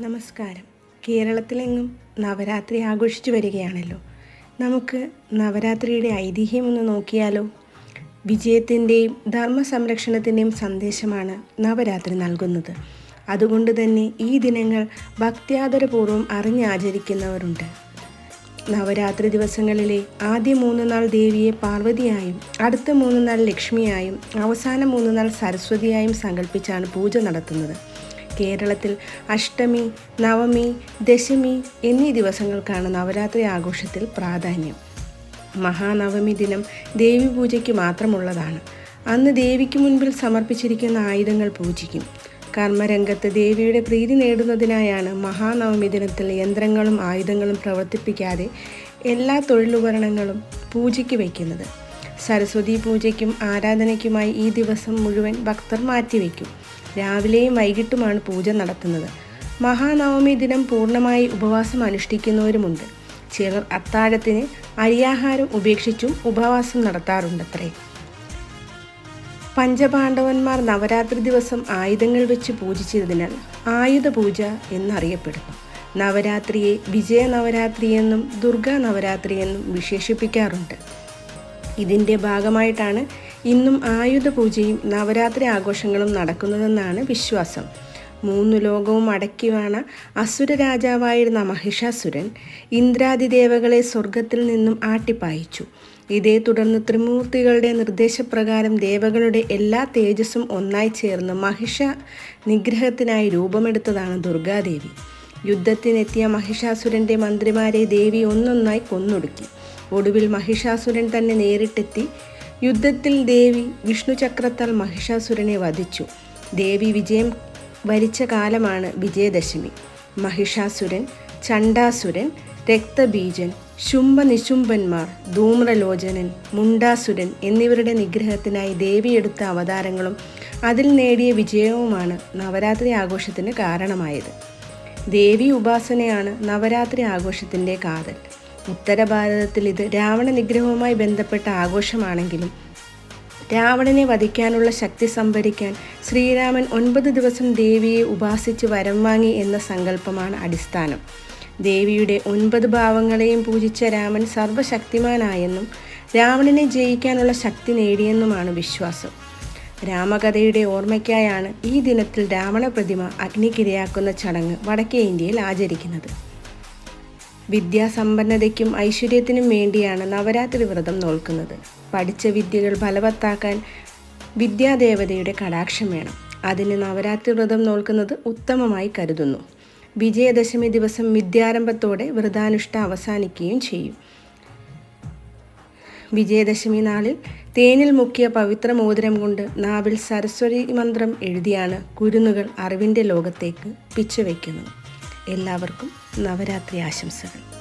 നമസ്കാരം. കേരളത്തിലെങ്ങും നവരാത്രി ആഘോഷിച്ചു വരികയാണല്ലോ. നമുക്ക് നവരാത്രിയുടെ ഐതിഹ്യം ഒന്ന് നോക്കിയാലോ? വിജയത്തിന്റെയും ധർമ്മ സംരക്ഷണത്തിന്റെയും സന്ദേശമാണ് നവരാത്രി നൽകുന്നത്. അതുകൊണ്ട് തന്നെ ഈ ദിനങ്ങൾ ഭക്ത്യാദരപൂർവം അറിഞ്ഞാചരിക്കുന്നവരുണ്ട് നവരാത്രി ദിവസങ്ങളിലെ ആദ്യ മൂന്ന് നാൾ ദേവിയെ പാർവതിയായും അടുത്ത മൂന്ന് നാൾ ലക്ഷ്മിയായും അവസാന മൂന്ന് നാൾ സരസ്വതിയായും സങ്കല്പിച്ചാണ് പൂജ നടത്തുന്നത്. കേരളത്തിൽ അഷ്ടമി നവമി ദശമി എന്നീ ദിവസങ്ങൾക്കാണ് നവരാത്രി ആഘോഷത്തിൽ പ്രാധാന്യം. മഹാനവമി ദിനം ദേവി പൂജയ്ക്ക് മാത്രമുള്ളതാണ്. അന്ന് ദേവിക്ക് മുൻപിൽ സമർപ്പിച്ചിരിക്കുന്ന ആയുധങ്ങൾ പൂജിക്കും. കർമ്മരംഗത്ത് ദേവിയുടെ പ്രീതി നേടുന്നതിനായാണ് മഹാനവമി ദിനത്തിൽ യന്ത്രങ്ങളും ആയുധങ്ങളും പ്രവർത്തിപ്പിക്കാതെ എല്ലാ തൊഴിലുപകരണങ്ങളും പൂജയ്ക്ക് വയ്ക്കുന്നത്. സരസ്വതി പൂജയ്ക്കും ആരാധനയ്ക്കുമായി ഈ ദിവസം മുഴുവൻ ഭക്തർ മാറ്റിവെക്കും രാവിലെയും വൈകിട്ടുമാണ് പൂജ നടത്തുന്നത്. മഹാനവമി ദിനം പൂർണമായി ഉപവാസം അനുഷ്ഠിക്കുന്നവരുമുണ്ട്. ചിലർ അത്താഴത്തിന് അരിയാഹാരം ഉപേക്ഷിച്ചും ഉപവാസം നടത്താറുണ്ടത്രേ. പഞ്ചപാണ്ഡവന്മാർ നവരാത്രി ദിവസം ആയുധങ്ങൾ വെച്ച് പൂജിച്ചതിനാൽ ആയുധ പൂജ എന്നറിയപ്പെടുന്നു. നവരാത്രിയെ വിജയ നവരാത്രി എന്നും ദുർഗാ നവരാത്രി എന്നും വിശേഷിപ്പിക്കാറുണ്ട്. ഇതിന്റെ ഭാഗമായിട്ടാണ് ഇന്നും ആയുധ പൂജയും നവരാത്രി ആഘോഷങ്ങളും നടക്കുന്നതെന്നാണ് വിശ്വാസം. മൂന്ന് ലോകവും അടക്കി അടക്കിവാണ അസുര രാജാവായിരുന്ന മഹിഷാസുരൻ ഇന്ദ്രാദിദേവകളെ സ്വർഗത്തിൽ നിന്നും ആട്ടിപ്പായിച്ചു. ഇതേ തുടർന്ന് ത്രിമൂർത്തികളുടെ നിർദ്ദേശപ്രകാരം ദേവകളുടെ എല്ലാ തേജസ്സും ഒന്നായി ചേർന്ന് മഹിഷ നിഗ്രഹത്തിനായി രൂപമെടുത്തതാണ് ദുർഗാദേവി. യുദ്ധത്തിനെത്തിയ മഹിഷാസുരന്റെ മന്ത്രിമാരെ ദേവി ഒന്നൊന്നായി കൊന്നൊടുക്കി. ഒടുവിൽ മഹിഷാസുരൻ തന്നെ നേരിട്ടെത്തി. യുദ്ധത്തിൽ ദേവി വിഷ്ണുചക്രത്താൽ മഹിഷാസുരനെ വധിച്ചു. ദേവി വിജയം വരിച്ച കാലമാണ് വിജയദശമി. മഹിഷാസുരൻ ചണ്ടാസുരൻ രക്തബീജൻ ശുംഭനിശുംഭന്മാർ ധൂമ്രലോചനൻ മുണ്ടാസുരൻ എന്നിവരുടെ നിഗ്രഹത്തിനായി ദേവി എടുത്ത അവതാരങ്ങളും അതിൽ നേടിയ വിജയവുമാണ് നവരാത്രി ആഘോഷത്തിന് കാരണമായത്. ദേവി ഉപാസനയാണ് നവരാത്രി ആഘോഷത്തിന്റെ കാതൽ. ഉത്തരഭാരതത്തിൽ ഇത് രാവണ നിഗ്രഹവുമായി ബന്ധപ്പെട്ട ആഘോഷമാണെങ്കിലും രാവണനെ വധിക്കാനുള്ള ശക്തി സംഭരിക്കാൻ ശ്രീരാമൻ ഒൻപത് ദിവസം ദേവിയെ ഉപാസിച്ച് വരം വാങ്ങി എന്ന സങ്കല്പമാണ് അടിസ്ഥാനം. ദേവിയുടെ ഒൻപത് ഭാവങ്ങളെയും പൂജിച്ച രാമൻ സർവശക്തിമാനായെന്നും രാവണനെ ജയിക്കാനുള്ള ശക്തി നേടിയെന്നുമാണ് വിശ്വാസം. രാമകഥയുടെ ഓർമ്മയ്ക്കായാണ് ഈ ദിനത്തിൽ രാവണ പ്രതിമ അഗ്നിക്കിരയാക്കുന്ന ചടങ്ങ് വടക്കേ ഇന്ത്യയിൽ ആചരിക്കുന്നത്. വിദ്യാസമ്പന്നതയ്ക്കും ഐശ്വര്യത്തിനും വേണ്ടിയാണ് നവരാത്രി വ്രതം നോൽക്കുന്നത്. പഠിച്ച വിദ്യകൾ ഫലവത്താക്കാൻ വിദ്യാദേവതയുടെ കടാക്ഷം വേണം. അതിന് നവരാത്രി വ്രതം നോൽക്കുന്നത് ഉത്തമമായി കരുതുന്നു. വിജയദശമി ദിവസം വിദ്യാരംഭത്തോടെ വ്രതാനുഷ്ഠ അവസാനിക്കുകയും ചെയ്യും. വിജയദശമി നാളിൽ തേനിൽ മുക്കിയ പവിത്ര മോതിരം കൊണ്ട് നാവിൽ സരസ്വതി മന്ത്രം എഴുതിയാണ് കുരുന്നുകൾ അറിവിന്റെ ലോകത്തേക്ക് പിച്ചവയ്ക്കുന്നത്. എല്ലാവർക്കും നവരാത്രി ആശംസകൾ.